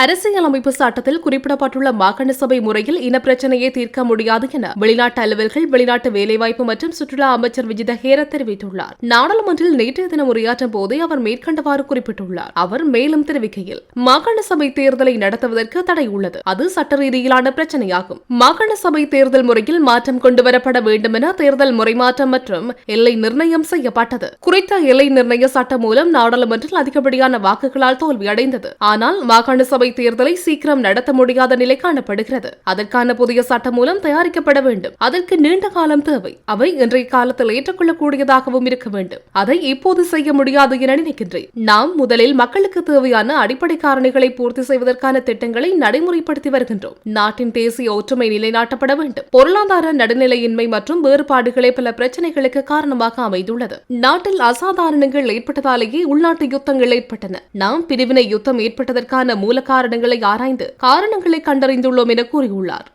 அரசியலமைப்பு சட்டத்தில் குறிப்பிடப்பட்டுள்ள மாகாண சபை முறையில் இனப்பிரச்சனையை தீர்க்க முடியாது என வெளிநாட்டு அலுவல்கள் வெளிநாட்டு வேலைவாய்ப்பு மற்றும் சுற்றுலா அமைச்சர் விஜித ஹேர தெரிவித்துள்ளார். நாடாளுமன்றில் நேற்றைய தினம் உரையாற்றும் போதே அவர் மேற்கண்டவாறு குறிப்பிட்டுள்ளார். அவர் மேலும் தெரிவிக்கையில் மாகாண சபை தேர்தலை நடத்துவதற்கு தடை உள்ளது. அது சட்ட ரீதியிலான பிரச்சனையாகும். மாகாண சபை தேர்தல் முறையில் மாற்றம் கொண்டுவரப்பட வேண்டும் என தேர்தல் முறைமாற்றம் மற்றும் எல்லை நிர்ணயம் செய்யப்பட்டது. குறித்த எல்லை நிர்ணய சட்டம் மூலம் நாடாளுமன்றில் அதிகப்படியான வாக்குகளால் தோல்வியடைந்தது. ஆனால் மாகாண சபை தேர்தலை சீக்கிரம் நடத்த முடியாத நிலை காணப்படுகிறது. அதற்கான புதிய சட்ட மூலம் தயாரிக்கப்பட வேண்டும். அதற்கு நீண்ட காலம் தேவை. அவை இன்றைய காலத்தில் ஏற்றுக்கொள்ளக்கூடியதாகவும் இருக்க வேண்டும். அதை இப்போது செய்ய முடியாது என நினைக்கின்றேன். நாம் முதலில் மக்களுக்கு தேவையான அடிப்படை காரணிகளை பூர்த்தி செய்வதற்கான திட்டங்களை நடைமுறைப்படுத்தி வருகின்றோம். நாட்டின் தேசிய ஒற்றுமை நிலைநாட்டப்பட வேண்டும். பொருளாதார நடுநிலையின்மை மற்றும் வேறுபாடுகளே பல பிரச்சனைகளுக்கு காரணமாக அமைந்துள்ளது. நாட்டில் அசாதாரணங்கள் ஏற்பட்டதாலேயே உள்நாட்டு யுத்தங்கள் ஏற்பட்டன. நாம் பிரிவினை யுத்தம் ஏற்பட்டதற்கான மூல காரணங்களை ஆராய்ந்து காரணங்களை கண்டறிந்துள்ளோம் என கூறியுள்ளார்.